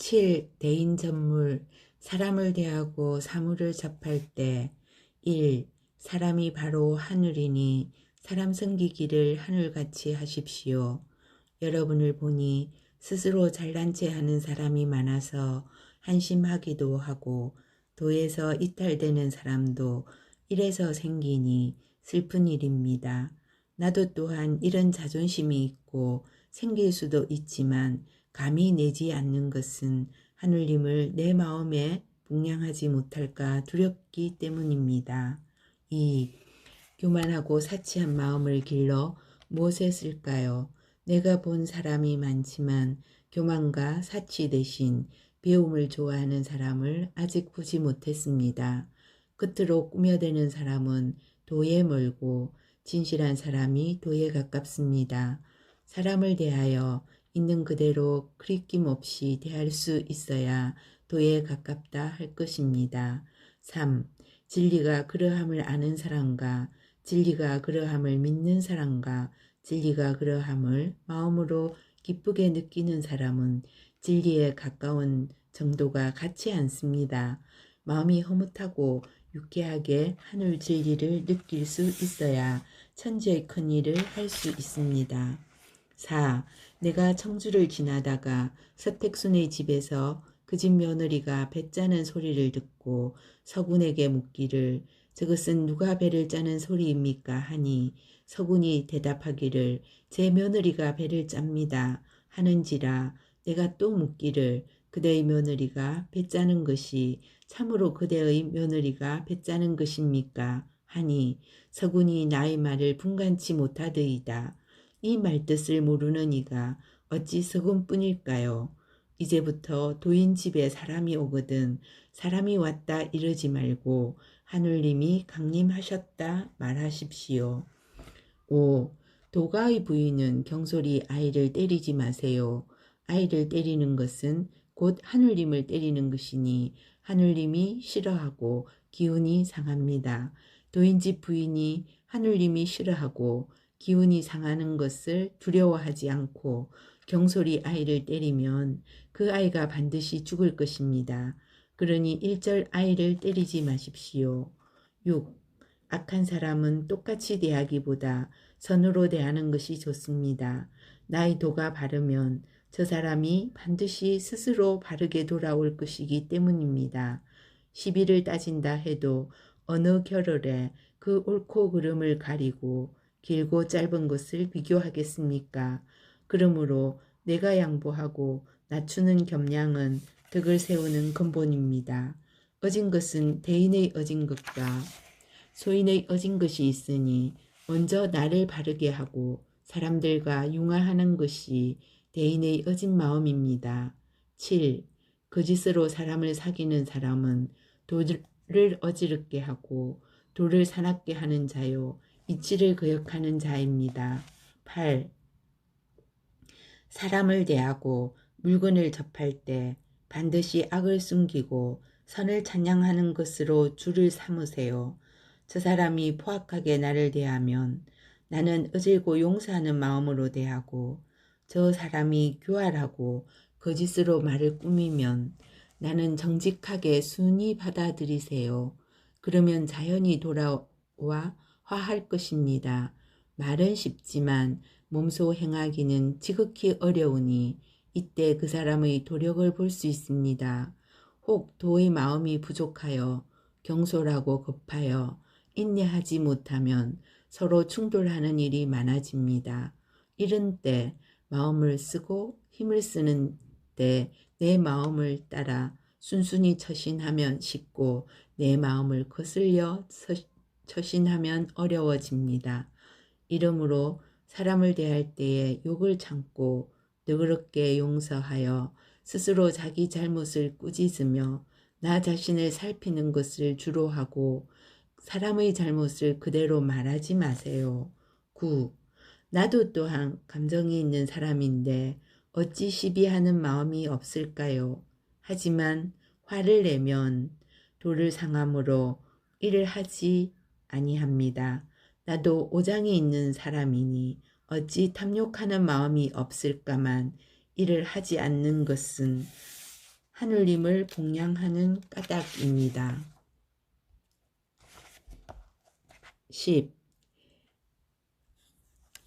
7. 대인 전물 사람을 대하고 사물을 접할 때 1. 사람이 바로 하늘이니 사람 섬기기를 하늘같이 하십시오. 여러분을 보니 스스로 잘난 체 하는 사람이 많아서 한심하기도 하고 도에서 이탈되는 사람도 이래서 생기니 슬픈 일입니다. 나도 또한 이런 자존심이 있고 생길 수도 있지만 감히 내지 않는 것은 하늘님을 내 마음에 분량하지 못할까 두렵기 때문입니다. 2. 교만하고 사치한 마음을 길러 무엇에 쓸까요? 내가 본 사람이 많지만 교만과 사치 대신 배움을 좋아하는 사람을 아직 보지 못했습니다. 끝으로 꾸며대는 사람은 도에 멀고 진실한 사람이 도에 가깝습니다. 사람을 대하여 있는 그대로 크리낌 없이 대할 수 있어야 도에 가깝다 할 것입니다. 3. 진리가 그러함을 아는 사람과 진리가 그러함을 믿는 사람과 진리가 그러함을 마음으로 기쁘게 느끼는 사람은 진리에 가까운 정도가 같지 않습니다. 마음이 허무하고 유쾌하게 하늘 진리를 느낄 수 있어야 천지의 큰 일을 할 수 있습니다. 4. 내가 청주를 지나다가 서택순의 집에서 그 집 며느리가 배 짜는 소리를 듣고 서군에게 묻기를 저것은 누가 배를 짜는 소리입니까 하니 서군이 대답하기를 제 며느리가 배를 짭니다 하는지라 내가 또 묻기를 그대의 며느리가 배 짜는 것이 참으로 그대의 며느리가 배 짜는 것입니까 하니 서군이 나의 말을 분간치 못하더이다. 이 말뜻을 모르는 이가 어찌 서군뿐일까요? 이제부터 도인 집에 사람이 오거든 사람이 왔다 이러지 말고 하늘님이 강림하셨다 말하십시오. 5. 도가의 부인은 경솔히 아이를 때리지 마세요. 아이를 때리는 것은 곧 하늘님을 때리는 것이니 하늘님이 싫어하고 기운이 상합니다. 도인집 부인이 하늘님이 싫어하고 기운이 상하는 것을 두려워하지 않고 경솔히 아이를 때리면 그 아이가 반드시 죽을 것입니다. 그러니 일절 아이를 때리지 마십시오. 6. 악한 사람은 똑같이 대하기보다 선으로 대하는 것이 좋습니다. 나의 도가 바르면 저 사람이 반드시 스스로 바르게 돌아올 것이기 때문입니다. 시비를 따진다 해도 어느 결월에 그 옳고 그름을 가리고 길고 짧은 것을 비교하겠습니까? 그러므로 내가 양보하고 낮추는 겸양은 덕을 세우는 근본입니다. 어진 것은 대인의 어진 것과 소인의 어진 것이 있으니 먼저 나를 바르게 하고 사람들과 융화하는 것이 대인의 어진 마음입니다. 7. 거짓으로 사람을 사귀는 사람은 도를 어지럽게 하고 도를 사납게 하는 자요 이치를 거역하는 자입니다. 8. 사람을 대하고 물건을 접할 때 반드시 악을 숨기고 선을 찬양하는 것으로 주를 삼으세요. 저 사람이 포악하게 나를 대하면 나는 어질고 용서하는 마음으로 대하고 저 사람이 교활하고 거짓으로 말을 꾸미면 나는 정직하게 순히 받아들이세요. 그러면 자연이 돌아와 화할 것입니다. 말은 쉽지만 몸소 행하기는 지극히 어려우니 이때 그 사람의 도력을 볼 수 있습니다. 혹 도의 마음이 부족하여 경솔하고 급하여 인내하지 못하면 서로 충돌하는 일이 많아집니다. 이런 때 마음을 쓰고 힘을 쓰는 때 내 마음을 따라 순순히 처신하면 쉽고 내 마음을 거슬려 처신하면 어려워집니다. 이러므로 사람을 대할 때에 욕을 참고 너그럽게 용서하여 스스로 자기 잘못을 꾸짖으며 나 자신을 살피는 것을 주로 하고 사람의 잘못을 그대로 말하지 마세요. 9. 나도 또한 감정이 있는 사람인데 어찌 시비하는 마음이 없을까요? 하지만 화를 내면 도를 상함으로 일을 하지 아니합니다. 나도 오장이 있는 사람이니 어찌 탐욕하는 마음이 없을까만 이를 하지 않는 것은 하늘님을 봉양하는 까닭입니다. 10.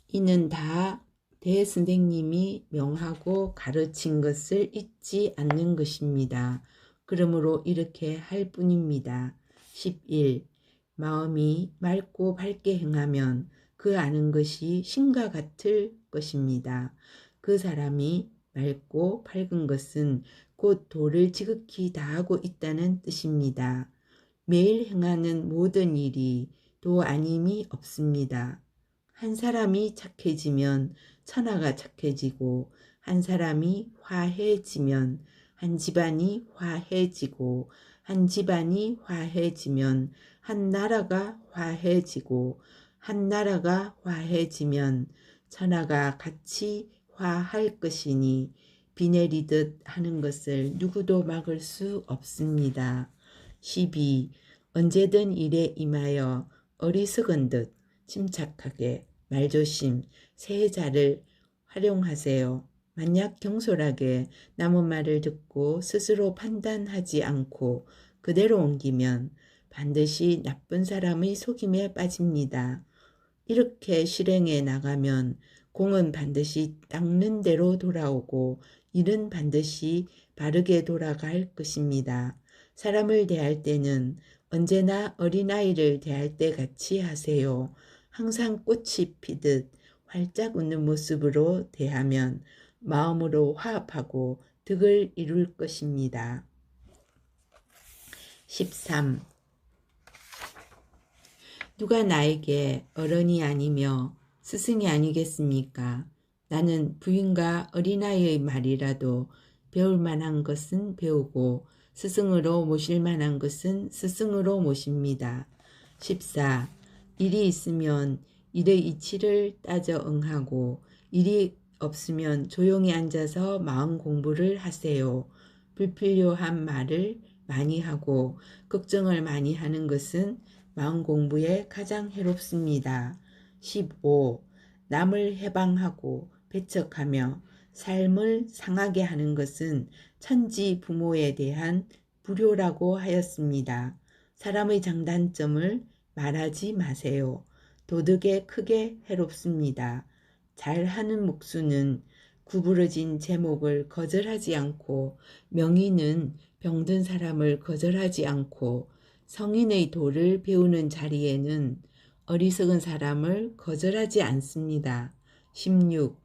이는 다 대선생님이 명하고 가르친 것을 잊지 않는 것입니다. 그러므로 이렇게 할 뿐입니다. 11. 마음이 맑고 밝게 행하면 그 아는 것이 신과 같을 것입니다. 그 사람이 맑고 밝은 것은 곧 도를 지극히 다하고 있다는 뜻입니다. 매일 행하는 모든 일이 도 아님이 없습니다. 한 사람이 착해지면 천하가 착해지고 한 사람이 화해지면 한 집안이 화해지고 한 집안이 화해지면 한 나라가 화해지고 한 나라가 화해지면 천하가 같이 화할 것이니 비 내리듯 하는 것을 누구도 막을 수 없습니다. 12. 언제든 일에 임하여 어리석은 듯 침착하게 말조심 세자를 활용하세요. 만약 경솔하게 남의 말을 듣고 스스로 판단하지 않고 그대로 옮기면 반드시 나쁜 사람의 속임에 빠집니다. 이렇게 실행해 나가면 공은 반드시 닦는 대로 돌아오고 일은 반드시 바르게 돌아갈 것입니다. 사람을 대할 때는 언제나 어린아이를 대할 때 같이 하세요. 항상 꽃이 피듯 활짝 웃는 모습으로 대하면 마음으로 화합하고 득을 이룰 것입니다. 13. 누가 나에게 어른이 아니며 스승이 아니겠습니까? 나는 부인과 어린아이의 말이라도 배울 만한 것은 배우고 스승으로 모실 만한 것은 스승으로 모십니다. 14. 일이 있으면 일의 이치를 따져 응하고 일이 없으면 조용히 앉아서 마음 공부를 하세요. 불필요한 말을 많이 하고 걱정을 많이 하는 것은 마음 공부에 가장 해롭습니다. 15. 남을 해방하고 배척하며 삶을 상하게 하는 것은 천지 부모에 대한 불효라고 하였습니다. 사람의 장단점을 말하지 마세요. 도덕에 크게 해롭습니다. 잘하는 목수는 구부러진 제목을 거절하지 않고 명의는 병든 사람을 거절하지 않고 성인의 도를 배우는 자리에는 어리석은 사람을 거절하지 않습니다. 16.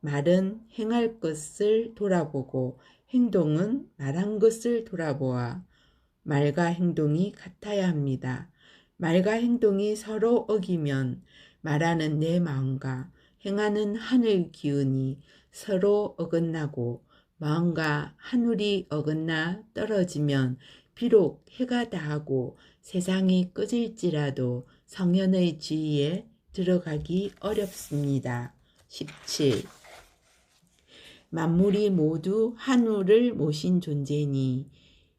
말은 행할 것을 돌아보고 행동은 말한 것을 돌아보아 말과 행동이 같아야 합니다. 말과 행동이 서로 어기면 말하는 내 마음과 행하는 하늘 기운이 서로 어긋나고 마음과 하늘이 어긋나 떨어지면 비록 해가 다하고 세상이 꺼질지라도 성현의 지위에 들어가기 어렵습니다. 17. 만물이 모두 한우를 모신 존재니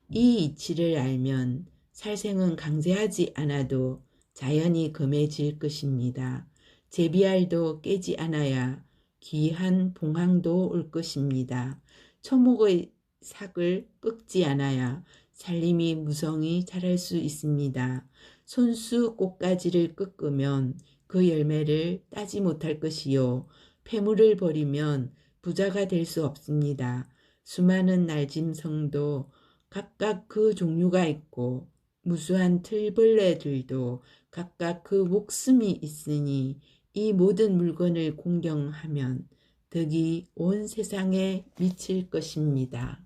이 이치를 알면 살생은 강제하지 않아도 자연히 금해질 것입니다. 제비알도 깨지 않아야 귀한 봉황도 올 것입니다. 초목의 삭을 꺾지 않아야 살림이 무성히 자랄 수 있습니다. 손수 꽃가지를 꺾으면 그 열매를 따지 못할 것이요. 폐물을 버리면 부자가 될 수 없습니다. 수많은 날짐승도 각각 그 종류가 있고 무수한 틀벌레들도 각각 그 목숨이 있으니 이 모든 물건을 공경하면 덕이 온 세상에 미칠 것입니다.